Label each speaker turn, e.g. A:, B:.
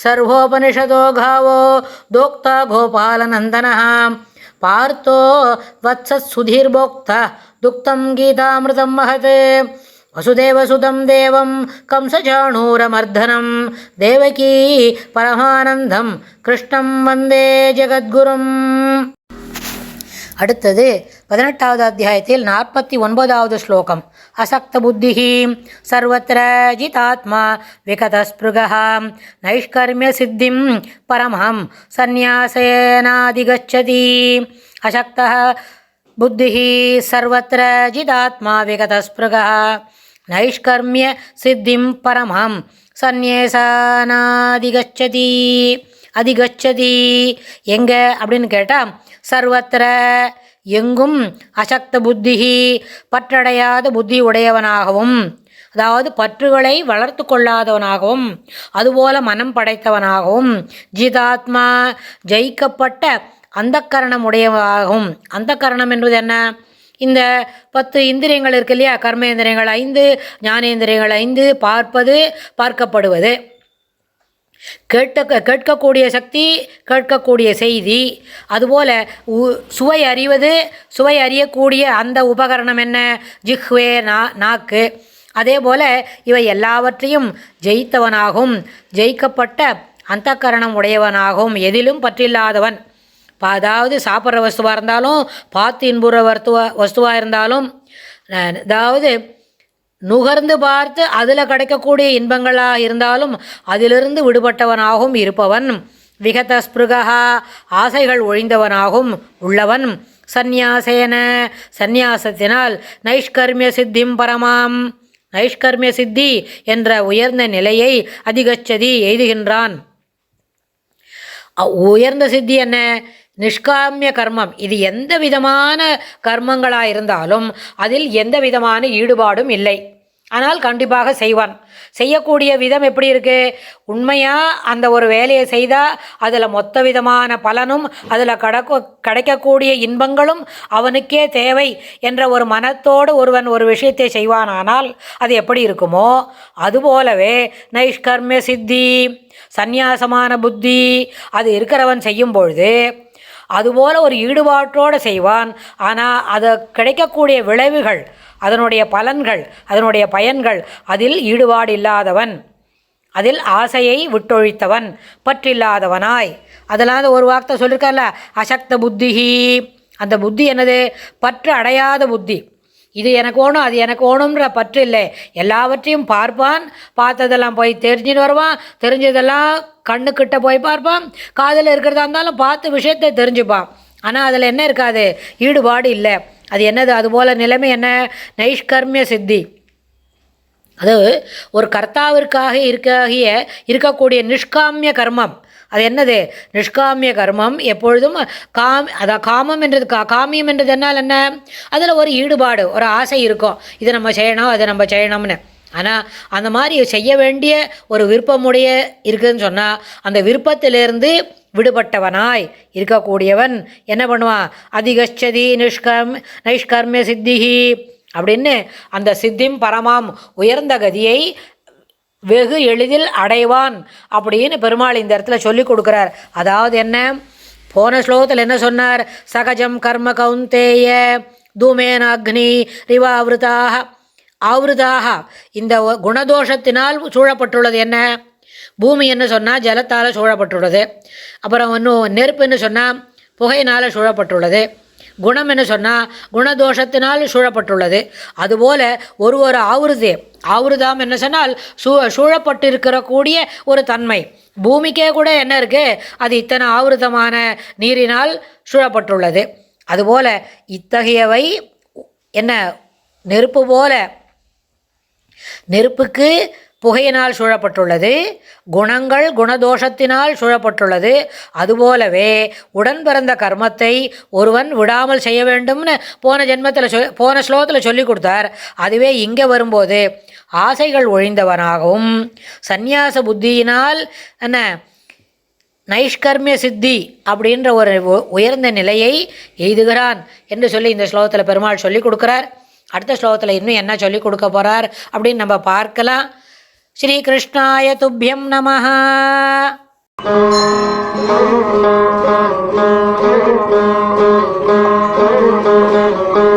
A: सर्वोपनिषदो घावो दोक्ता गोपालनन्दनः पार्थो वत्सत्सुधीर्भोक्ता दुक्तं गीतामृतं महते वसुदेवसुतं देवं कंसचाणूरमर्दनं देवकी परमानन्दं कृष्णं वन्दे जगद्गुरुम् அடுத்தது பதினெட்டாவது அத்தியாயத்தில் நாற்பத்தி ஒன்பதாவது ஸ்லோகம். அசக்த புத்திஹி சர்வத்திர ஜிதாத்மா விகதஸ்பிருகः நைஷ்கர்மிய சித்திம் பரமம் சந்நியாசேனாதிகச்சதி. அசக்த புத்திः சர்வத்திர ஜிதாத்மா விகதஸ்பிருகா நைஷ்கர்மிய சித்திம் பரமம் சந்நியசானாதிகச்சதி. அதிகச்சதி. எங்கே? அப்படின்னு கேட்டால் சர்வத்திர. எங்கும் அசக்த புத்திஹி பற்றடையாத புத்தி உடையவனாகவும் அதாவது பற்றுகளை வளர்த்து கொள்ளாதவனாகவும் அதுபோல மனம் படைத்தவனாகவும் ஜிதாத்மா ஜெயிக்கப்பட்ட அந்தக்கரணம் அந்த கரணம் என்பது என்ன? இந்த பத்து இந்திரியங்கள் இருக்கு இல்லையா? கர்மேந்திரியங்கள் ஐந்து ஞானேந்திரியங்கள் ஐந்து பார்ப்பது பார்க்கப்படுவது. கேட்க கேட்கக்கூடிய சக்தி கேட்கக்கூடிய செய்தி. அதுபோல் உ- சுவை அறிவது சுவை அறியக்கூடிய அந்த உபகரணம் என்ன? ஜிஹ்வே நா நாக்கு. அதே போல் இவை எல்லாவற்றையும் ஜெயித்தவனாகவும் ஜெயிக்கப்பட்ட அந்தக்கரணம் உடையவனாகவும் எதிலும் பற்றில்லாதவன். பா- அதாவது சாப்பிட்ற வஸ்துவாக இருந்தாலும் பார்த்து இன்புற வஸ்துவா வஸ்துவாக இருந்தாலும் அதாவது நுகர்ந்து பார்த்து அதில் கிடைக்கக்கூடிய இன்பங்களாக இருந்தாலும் அதிலிருந்து விடுபட்டவனாகவும் இருப்பவன். விகத ஸ்பிருகா ஆசைகள் ஒழிந்தவனாகவும் உள்ளவன். சந்நியாசேன சந்நியாசத்தினால் நைஷ்கர்மிய சித்திம் பரமாம். நைஷ்கர்மிய சித்தி என்ற உயர்ந்த நிலையை அதிகச்சதி எய்துகின்றான். உயர்ந்த சித்தி என்ன? நிஷ்காமிய கர்மம். இது எந்த விதமான கர்மங்களாக இருந்தாலும் அதில் எந்த விதமான ஈடுபாடும் இல்லை. ஆனால் கண்டிப்பாக செய்வான். செய்யக்கூடிய விதம் எப்படி இருக்கு? உண்மையாக அந்த ஒரு வேலையை செய்தால் அதில் மொத்த விதமான பலனும் அதில் கடக்க கிடைக்கக்கூடிய இன்பங்களும் அவனுக்கே தேவை என்ற ஒரு மனத்தோடு ஒருவன் ஒரு விஷயத்தை செய்வானானால் அது எப்படி இருக்குமோ? அதுபோலவே நைஷ்கர்மிய சித்தி சந்நியாசமான புத்தி அது இருக்கிறவன் செய்யும் பொழுது அதுபோல் ஒரு ஈடுபாட்டோடு செய்வான். ஆனால் அது கிடைக்கக்கூடிய விளைவுகள் அதனுடைய பலன்கள் அதனுடைய பயன்கள் அதில் ஈடுபாடு இல்லாதவன் அதில் ஆசையை விட்டொழித்தவன் பற்றில்லாதவனாய். அதெல்லாம் ஒரு வார்த்தை சொல்லியிருக்கார்ல அசக்த புத்திஹி. அந்த புத்தி என்னது? பற்று அடையாத புத்தி. இது எனக்கு ஓணும் அது எனக்கு ஓணுன்ற பற்று இல்லை. எல்லாவற்றையும் பார்ப்பான். பார்த்ததெல்லாம் போய் தெரிஞ்சுன்னு வருவான். தெரிஞ்சதெல்லாம் கண்ணுக்கிட்ட போய் பார்ப்பான். காதில் இருக்கிறதா இருந்தாலும் பார்த்து விஷயத்தை தெரிஞ்சுப்பான். ஆனால் அதில் என்ன இருக்காது? ஈடுபாடு இல்லை. அது என்னது? அதுபோல் நிலைமை என்ன? நைஷ்கர்மிய சித்தி. அது ஒரு கர்த்தாவிற்காக இருக்காகிய இருக்கக்கூடிய நிஷ்காமிய கர்மம். அது என்னது? நிஷ்காமிய கர்மம். எப்பொழுதும் காம் அதான் காமம் என்றது கா காமியம் என்றது என்னால் என்ன? அதில் ஒரு ஈடுபாடு ஒரு ஆசை இருக்கும். இதை நம்ம செய்யணும் அதை நம்ம செய்யணும்னு. ஆனால் அந்த மாதிரி செய்ய வேண்டிய ஒரு விருப்பமுடைய இருக்குதுன்னு சொன்னால் அந்த விருப்பத்திலிருந்து விடுபட்டவனாய் இருக்கக்கூடியவன் என்ன பண்ணுவான்? அதிகச்சதி நிஷ்கர்ம் நைஷ்கர்மிய சித்திகி அப்படின்னு அந்த சித்திம் பரமாம் உயர்ந்த கதியை வெகு எளிதில் அடைவான் அப்படின்னு பெருமாள் இந்த இடத்துல சொல்லி கொடுக்குறார். அதாவது என்ன? போன ஸ்லோகத்தில் என்ன சொன்னார்? சகஜம் கர்ம கவுந்தேய தூமேன அக்னி ரிவாவிருதாக. ஆவிருதாக. இந்த குணதோஷத்தினால் சூழப்பட்டுள்ளது என்ன? பூமி என்ன சொன்னால் ஜலத்தால் சூழப்பட்டுள்ளது. அப்புறம் இன்னும் நெருப்புன்னு சொன்னால் புகையினால் சூழப்பட்டுள்ளது. குணம் என்ன சொன்னால் குணதோஷத்தினால் சூழப்பட்டுள்ளது. அதுபோல ஒரு ஒரு ஆவுருதே ஆவுருதாம் என்ன சொன்னால் சூ சூழப்பட்டிருக்கிற கூடிய ஒரு தன்மை. பூமிக்கே கூட என்ன இருக்குது அது இத்தனை ஆவிருதமான நீரினால் சூழப்பட்டுள்ளது. அதுபோல இத்தகையவை என்ன நெருப்பு போல நெருப்புக்கு புகையினால் சூழப்பட்டுள்ளது குணங்கள் குணதோஷத்தினால் சூழப்பட்டுள்ளது. அதுபோலவே உடன் பிறந்த கர்மத்தை ஒருவன் விடாமல் செய்ய வேண்டும்னு போன ஜென்மத்தில் சொ போன ஸ்லோகத்தில் சொல்லி கொடுத்தார். அதுவே இங்கே வரும்போது ஆசைகள் ஒழிந்தவனாகவும் சந்நியாச புத்தியினால் என்ன நைஷ்கர்மிய சித்தி அப்படின்ற ஒரு உ- உயர்ந்த நிலையை எய்துகிறான் என்று சொல்லி இந்த ஸ்லோகத்தில் பெருமாள் சொல்லி கொடுக்குறார். அடுத்த ஸ்லோகத்தில் இன்னும் என்ன சொல்லிக் கொடுக்க போகிறார் அப்படின்னு நம்ம பார்க்கலாம். श्रीकृष्णाय तुभ्यं नमः
B: Thank you.